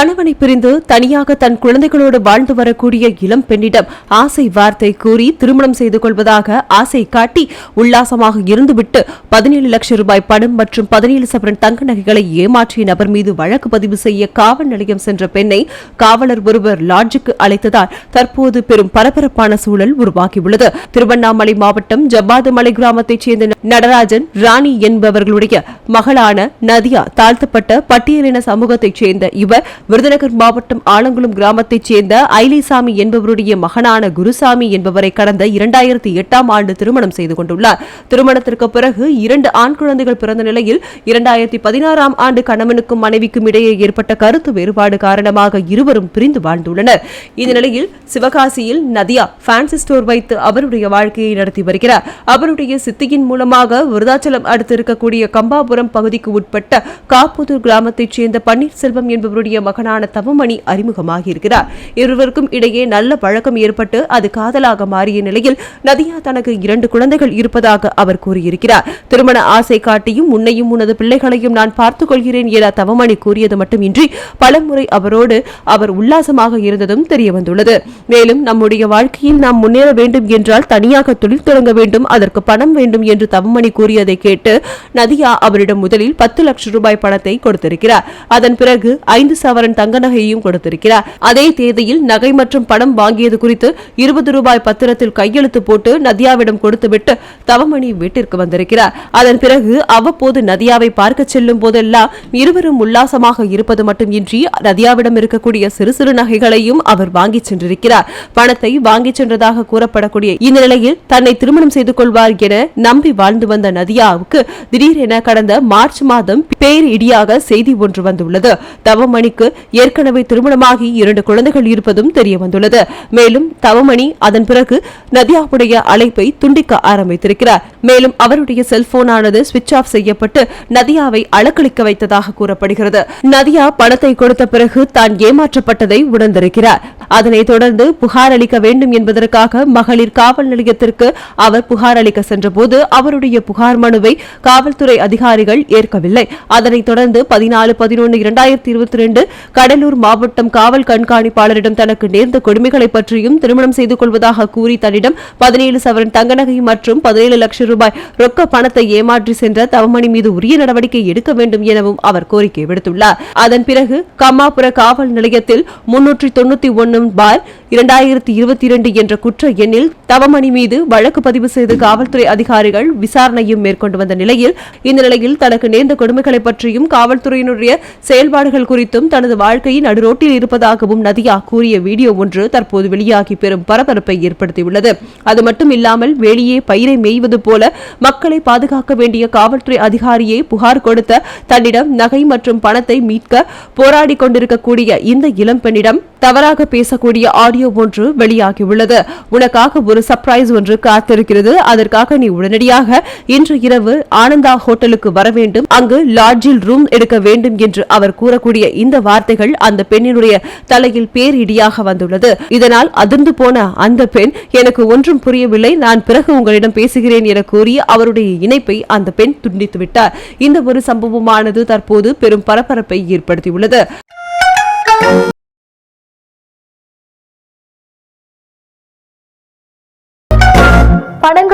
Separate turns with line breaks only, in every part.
கணவனை பிரிந்து தனியாக தன் குழந்தைகளோடு வாழ்ந்து வரக்கூடிய இளம் பெண்ணிடம் ஆசை வார்த்தை கூறி திருமணம் செய்து கொள்வதாக ஆசை காட்டி உல்லாசமாக இருந்துவிட்டு பதினேழு லட்சம் ரூபாய் பணம் மற்றும் பதினேழு சவரன் தங்க நகைகளை ஏமாற்றிய நபர் மீது வழக்கு பதிவு செய்ய காவல் நிலையம் சென்ற பெண்ணை காவலர் ஒருவர் லாட்ஜுக்கு அழைத்ததால் தற்போது பெரும் பரபரப்பான சூழல் உருவாகியுள்ளது. திருவண்ணாமலை மாவட்டம் ஜப்பாதுமலை கிராமத்தைச் சேர்ந்த நடராஜன் ராணி என்பவர்களுடைய மகளான நதியா தாழ்த்தப்பட்ட பட்டியலின சமூகத்தைச் சேர்ந்த இவர் விருதுநகர் மாவட்டம் ஆலங்குளம் கிராமத்தைச் சேர்ந்த ஐலிசாமி என்பவருடைய மகனான குருசாமி என்பவரை கடந்த இரண்டாயிரத்தி எட்டாம் ஆண்டு திருமணம் செய்து கொண்டுள்ளார். திருமணத்திற்கு பிறகு இரண்டு ஆண் குழந்தைகள் பிறந்த நிலையில் இரண்டாயிரத்தி பதினாறாம் ஆண்டு கணவனுக்கும் மனைவிக்கும் இடையே ஏற்பட்ட கருத்து வேறுபாடு காரணமாக இருவரும் பிரிந்து வாழ்ந்துள்ளனர். இந்த நிலையில் சிவகாசியில் நதியா ஃபேன்சி ஸ்டோர் வைத்து அவருடைய வாழ்க்கையை நடத்தி வருகிறார். அவருடைய சித்தியின் மூலமாக விருதாச்சலம் அடுத்து இருக்கக்கூடிய கம்பாபுரம் பகுதிக்கு உட்பட்ட காப்புதூர் கிராமத்தைச் சேர்ந்த பன்னீர்செல்வம் என்பவருடைய மகனான தவமணி அறிமுகமாகியிருக்கிறார். இருவருக்கும் இடையே நல்ல பழக்கம் ஏற்பட்டு அது காதலாக மாறிய நிலையில் நதியா தனக்கு இரண்டு குழந்தைகள் இருப்பதாக அவர் கூறியிருக்கிறார். திருமண ஆசை காட்டியும் உன்னையும் உனது பிள்ளைகளையும் நான் பார்த்துக் கொள்கிறேன் என தவமணி கூறியது மட்டுமின்றி பலமுறை அவரோடு அவர் உல்லாசமாக இருந்ததும் தெரியவந்துள்ளது. மேலும் நம்முடைய வாழ்க்கையில் நாம் முன்னேற வேண்டும் என்றால் தனியாக தொழில் தொடங்க வேண்டும் அதற்கு பணம் வேண்டும் என்று தவமணி கூறியதை கேட்டு நதியா அவரிடம் முதலில் பத்து லட்சம் ரூபாய் பணத்தை கொடுத்திருக்கிறார். அதன் பிறகு ஐந்து சவரன் தங்க நகையையும் கொடுத்திருக்கிறார். அதே தேதியில் நகை மற்றும் பணம் வாங்கியது குறித்து இருபது ரூபாய் பத்திரத்தில் கையெழுத்து போட்டு நதியாவிடம் கொடுத்துவிட்டு தவமணி வீட்டிற்கு வந்திருக்கிறார். அதன் பிறகு அவ்வப்போது நதியாவை பார்க்க செல்லும் போதெல்லாம் இருவரும் உல்லாசமாக இருப்பது மட்டுமின்றி நதியாவிடம் இருக்கக்கூடிய சிறு சிறு நகைகளையும் அவர் வாங்கிச் சென்றிருக்கிறார். பணத்தை வாங்கிச் சென்றதாக கூறப்படக்கூடிய இந்த நிலையில் தன்னை திருமணம் செய்து கொள்வார் என நம்பி வாழ்ந்து வந்த நதியாவுக்கு திடீரென கடந்த மார்ச் மாதம் பேரிடியாக செய்தி ஒன்று வந்துள்ளது. தவமணிக்கு ஏற்கனவே திருமணமாகி இரண்டு குழந்தைகள் இருப்பதும் தெரியவந்துள்ளது. மேலும் தவமணி அதன் பிறகு நதியாவுடைய அழைப்பை துண்டிக்க ஆரம்பித்திருக்கிறார். மேலும் அவருடைய செல்போனானது சுவிட்ச் ஆஃப் செய்யப்பட்டு நதியாவை அலக்களிக்க வைத்ததாக கூறப்படுகிறது. நதியா பணத்தை கொடுத்த பிறகு தான் ஏமாற்றப்பட்டதை உணர்ந்திருக்கிறார். அதனைத் தொடர்ந்து புகார் அளிக்க வேண்டும் என்பதற்காக மகளிர் காவல் நிலையத்திற்கு அவர் புகார் அளிக்க சென்றபோது அவருடைய புகார் மனுவை காவல்துறை அதிகாரிகள் ஏற்கவில்லை. அதனைத் தொடர்ந்து பதினாலு பதினொன்று இரண்டாயிரத்தி இருபத்தி ரெண்டு கடலூர் மாவட்டம் காவல் கண்காணிப்பாளரிடம் தனக்கு நேர்ந்த கொடுமைகளை பற்றியும் திருமணம் செய்து கொள்வதாக கூறி தன்னிடம் பதினேழு சவரன் தங்க நகை மற்றும் பதினேழு லட்சம் ரூபாய் ரொக்க பணத்தை ஏமாற்றி சென்ற தவமணி மீது உரிய நடவடிக்கை எடுக்க வேண்டும் எனவும் அவர் கோரிக்கை விடுத்துள்ளார். அதன் பிறகு கம்மாபுர காவல் நிலையத்தில் முன்னூற்றி தொண்ணூத்தி ஒன்னு பார் இரண்டாயிரத்தி இருபத்தி இரண்டு என்ற குற்ற எண்ணில் தவமணி மீது வழக்கு பதிவு செய்து காவல்துறை அதிகாரிகள் விசாரணையும் மேற்கொண்டு வந்த நிலையில் இந்த நிலையில் தனக்கு நேர்ந்த கொடுமைகளை பற்றியும் காவல்துறையினுடைய செயல்பாடுகள் குறித்தும் தனது வாழ்க்கையின் நடுரோட்டில் இருப்பதாகவும் நதியா கூறிய வீடியோ ஒன்று தற்போது வெளியாகி பெரும் பரபரப்பை ஏற்படுத்தியுள்ளது. அது மட்டும் இல்லாமல் வெளியே பயிரை மேய்வது போல மக்களை பாதுகாக்க வேண்டிய காவல்துறை அதிகாரியை புகார் கொடுத்த தன்னிடம் நகை மற்றும் பணத்தை மீட்க போராடி கொண்டிருக்கக்கூடிய இந்த இளம்பெண்ணிடம் தவறாக பேசக்கூடிய ஆடியோ ஆடியோ ஒன்று வெளியாகியுள்ளது. உனக்காக ஒரு சர்ப்ரைஸ் ஒன்று காத்திருக்கிறது. அதற்காக நீ உடனடியாக இன்று இரவு ஆனந்தா ஹோட்டலுக்கு வர வேண்டும். அங்கு லாட்ஜில் ரூம் எடுக்க வேண்டும் என்று அவர் கூறக்கூடிய இந்த வார்த்தைகள் அந்த பெண்ணினுடைய தலையில் பேரிடியாக வந்துள்ளது. இதனால் அதிர்ந்து போன அந்த பெண் எனக்கு ஒன்றும் புரியவில்லை. நான் பிறகு உங்களிடம் பேசுகிறேன் என கூறி அவருடைய இணைப்பை அந்த பெண் துண்டித்து விட்டார். இந்த ஒரு சம்பவமானது தற்போது பெரும் பரபரப்பை ஏற்படுத்தியுள்ளது.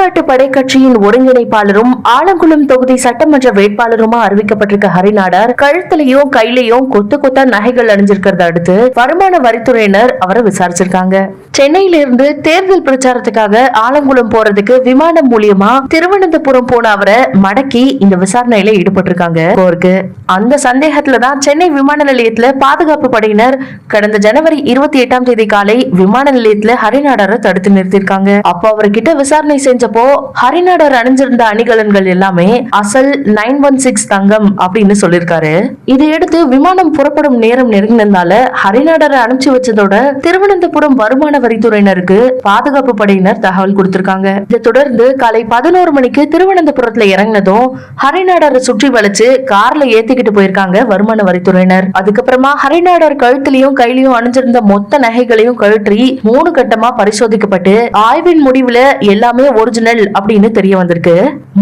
பனங்காட்டு படைக்கட்சியின் ஒருங்கிணைப்பாளரும் ஆலங்குளம் தொகுதி சட்டமன்ற வேட்பாளருமா அறிவிக்கப்பட்டிருக்க ஹரிநாடார் கழுத்திலையும் கையிலையும் கொத்து கொத்தா நகைகள் அணிஞ்சிருக்கிறத அடுத்து வருமான வரித்துறையினர் அவரை விசாரிச்சிருக்காங்க. சென்னையிலிருந்து தேர்தல் பிரச்சாரத்துக்காக ஆலங்குளம் போறதுக்கு விமானம் மூலியமா திருவனந்தபுரம் போன அவரை மடக்கி இந்த விசாரணையில ஈடுபட்டிருக்காங்க. போருக்கு அந்த சந்தேகத்துல தான் சென்னை விமான நிலையத்துல பாதுகாப்பு படையினர் கடந்த ஜனவரி இருபத்தி எட்டாம் தேதி காலை விமான நிலையத்துல ஹரிநாடாரை தடுத்து நிறுத்தியிருக்காங்க. அப்போ அவர்கிட்ட விசாரணை செஞ்ச செஞ்சப்போ ஹரிநாடர் அணிஞ்சிருந்த அணிகலன்கள் எல்லாமே அசல் நைன் ஒன் சிக்ஸ் தங்கம் அப்படின்னு சொல்லியிருக்காரு. இதையடுத்து விமானம் புறப்படும் நேரம் நெருங்கினதால ஹரிநாடரை அனுப்பிச்சு வச்சதோட திருவனந்தபுரம் வருமான வரித்துறையினருக்கு பாதுகாப்பு படையினர் தகவல் கொடுத்திருக்காங்க. இதை தொடர்ந்து காலை பதினோரு மணிக்கு திருவனந்தபுரத்துல இறங்கினதும் ஹரிநாடரை சுற்றி வளைச்சு கார்ல ஏத்திக்கிட்டு போயிருக்காங்க வருமான வரித்துறையினர். அதுக்கப்புறமா ஹரிநாடர் கழுத்துலயும் கையிலயும் அணிஞ்சிருந்த மொத்த நகைகளையும் கழற்றி மூணு கட்டமா பரிசோதிக்கப்பட்டு ஆய்வின் முடிவுல எல்லாமே ஒரிஜினல் அப்படின்னு தெரிய வந்திருக்கு.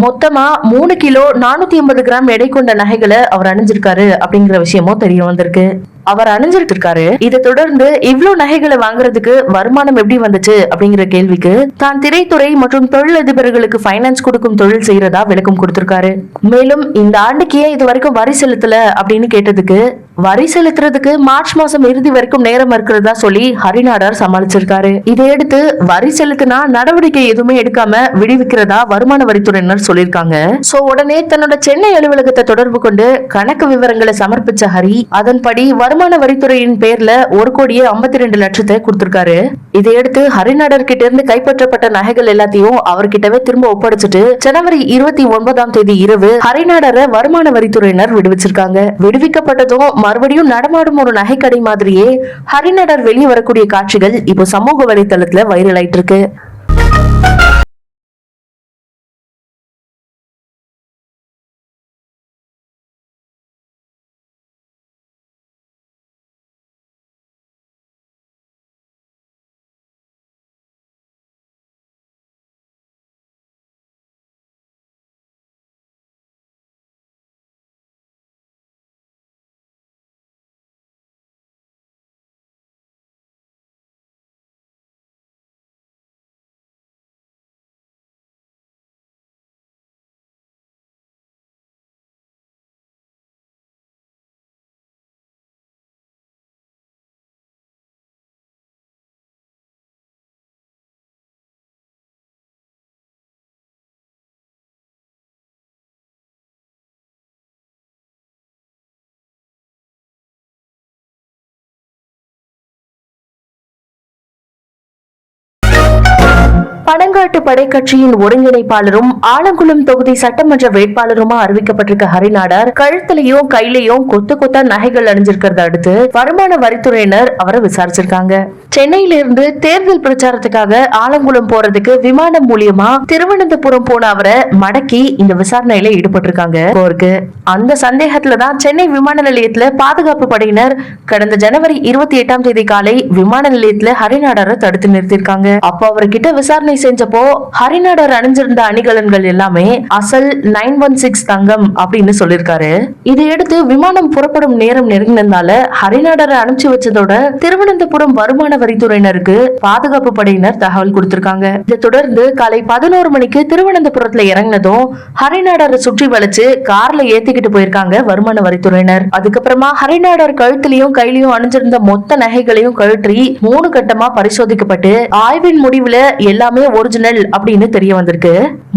மொத்தமா மூணு கிலோ நானூத்தி ஐம்பது கிராம் எடை கொண்ட நகைகளை அவர் அணிஞ்சிருக்காரு அப்படிங்கிற விஷயமும் தெரிய வந்திருக்கு. அவர் அணிஞ்சிட்டு இருக்காரு இதை தொடர்ந்து இவ்வளவு நகைகளை வாங்குறதுக்கு வருமானம் எப்படி வந்துச்சு அப்படிங்கிற கேள்விக்கு தான் திரைத்துறை மற்றும் தொழிலதிபர்களுக்கு ஃபைனான்ஸ் கொடுக்கும் தொழில் செய்யறதா விளக்கம் கொடுத்திருக்காரு. மேலும் இந்த ஆண்டுக்கு ஏன் இது வரைக்கும் வரி செலுத்தல அப்படின்னு கேட்டதுக்கு வரி செலுத்துறதுக்கு மார்ச் மாசம் இறுதி வரைக்கும் நேரம் இருக்கிறதா சொல்லி ஹரிநாடார் சமாளிச்சிருக்காரு. இதையடுத்து வரி செலுத்தினா நடவடிக்கை எதுவுமே எடுக்காம விடுவிக்கிறதா வருமான வரித்துறையினர் சொல்லியிருக்காங்க. சோ உடனே தன்னோட சென்னை அலுவலகத்தை தொடர்பு கொண்டு கணக்கு விவரங்களை சமர்ப்பிச்ச ஹரி அதன்படி வருமான வரித்துறையின் பேர்ல ஒரு கோடியே ஐம்பத்தி ரெண்டு லட்சத்தை கொடுத்திருக்காரு. இதையடுத்து ஹரிநாடர் கிட்ட இருந்து கைப்பற்றப்பட்ட நகைகள் எல்லாத்தையும் அவர்கிட்டவே திரும்ப ஒப்படைச்சிட்டு ஜனவரி இருபத்தி ஒன்பதாம் தேதி இரவு ஹரிநாடரை வருமான வரித்துறையினர் விடுவிச்சிருக்காங்க. விடுவிக்கப்பட்டதும் மறுபடியும் நடமாடும் ஒரு நகைக்கடை மாதிரியே ஹரிநடர் வெளியே வரக்கூடிய காட்சிகள் இப்போ சமூக வலைத்தளத்துல வைரல் ஆயிட்டு இருக்கு. பனங்காட்டு படை கட்சியின் ஒருங்கிணைப்பாளரும் ஆலங்குளம் தொகுதி சட்டமன்ற வேட்பாளருமா அறிவிக்கப்பட்டிருக்க ஹரிநாடார் கழுத்திலையும் கையிலையும் கொத்து கொத்தா நகைகள் அணிஞ்சிருக்கிறத அடுத்து வருமான வரித்துறையினர் அவரை விசாரிச்சிருக்காங்க. சென்னையிலிருந்து தேர்தல் பிரச்சாரத்துக்காக ஆலங்குளம் போறதுக்கு விமானம் மூலியமா திருவனந்தபுரம் போன அவரை மடக்கி இந்த விசாரணையில ஈடுபட்டிருக்காங்க. போருக்கு அந்த சந்தேகத்துல தான் சென்னை விமான நிலையத்துல பாதுகாப்பு படையினர் கடந்த ஜனவரி இருபத்தி எட்டாம் தேதி காலை விமான நிலையத்துல ஹரிநாடரை தடுத்து நிறுத்தியிருக்காங்க. அப்போ அவர்கிட்ட விசாரணை செஞ்சப்போ ஹரிநாடர் அணிஞ்சிருந்த அணிகலன்கள் எல்லாமே அசல் நைன் ஒன் சிக்ஸ் தங்கம் அப்படின்னு சொல்லியிருக்காரு. இதையடுத்து விமானம் புறப்படும் நேரம் நெருங்கினதால ஹரிநாடரை அனுப்பிச்சு வச்சதோட திருவனந்தபுரம் வருமான வரித்துறையினருக்கு பாதுகாப்பு படையினர் தகவல் கொடுத்திருக்காங்க. இதை தொடர்ந்து காலை பதினோரு மணிக்கு திருவனந்தபுரத்துல இறங்கினதும் ஹரிநாடரை சுற்றி வளைச்சு கார்ல ஏத்திக்கிட்டு போயிருக்காங்க வருமான வரித்துறையினர். அதுக்கப்புறமா ஹரிநாடர் கழுத்துலயும் கையிலையும் அணிஞ்சிருந்த மொத்த நகைகளையும் கழற்றி மூணு கட்டமா பரிசோதிக்கப்பட்டு ஆய்வின் முடிவுல எல்லாமே ஒரிஜினல் அப்படின்னு தெரிய வந்திருக்கு.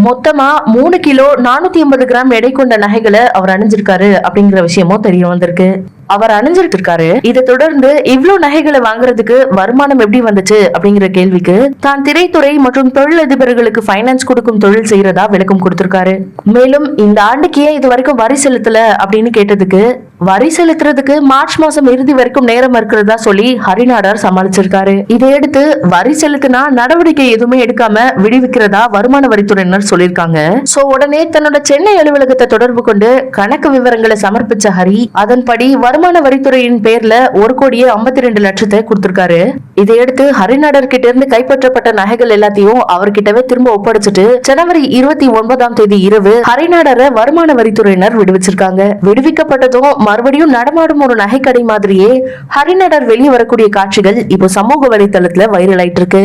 மொத்தமா மூணு கிலோ நானூத்தி ஐம்பது கிராம் எடை கொண்ட நகைகளை அவர் அணிஞ்சிருக்காரு அப்படிங்கிற விஷயமும் தெரிய வந்திருக்கு. அவர் அணிஞ்சிட்டு இருக்காரு இதை தொடர்ந்து இவ்வளவு நகைகளை வாங்குறதுக்கு வருமானம் எப்படி வந்துச்சு அப்படிங்கிற கேள்விக்கு தான் திரைத்துறை மற்றும் தொழிலதிபர்களுக்கு பைனான்ஸ் கொடுக்கும் தொழில் செய்யறதா விளக்கம் கொடுத்திருக்காரு. மேலும் இந்த ஆண்டுக்கு ஏன் இது வரைக்கும் வரி செலுத்தல அப்படின்னு கேட்டதுக்கு வரி செலுத்துறதுக்கு மார்ச் மாசம் இறுதி வரைக்கும் நேரம் இருக்கிறதா சொல்லி ஹரிநாடார் சமாளிச்சிருக்காரு. இதையடுத்து வரி செலுத்தினா நடவடிக்கை எதுவுமே எடுக்காம விடுவிக்கிறதா வருமான வரித்துறையினர் சொல்லியிருக்காங்க. சோ உடனே தன்னோட சென்னை அலுவலகத்தை தொடர்பு கொண்டு கணக்கு விவரங்களை சமர்ப்பிச்ச ஹரி அதன்படி வருமான வரித்துறையின் பேர்ல ஒரு கோடியே ஐம்பத்தி ரெண்டு லட்சத்தை கொடுத்திருக்காரு. இதையடுத்து ஹரிநாடர் கிட்ட இருந்து கைப்பற்றப்பட்ட நகைகள் எல்லாத்தையும் அவர்கிட்டவே திரும்ப ஒப்படைச்சிட்டு ஜனவரி இருபத்தி ஒன்பதாம் தேதி இரவு ஹரிநாடரை வருமான வரித்துறையினர் விடுவிச்சிருக்காங்க. விடுவிக்கப்பட்டதும் மறுபடியும் நடமாடும் ஒரு நகைக்கடை மாதிரியே ஹரிநடர் வெளியே வரக்கூடிய காட்சிகள் இப்போ சமூக வலைத்தளத்துல வைரல் ஆயிட்டு இருக்கு.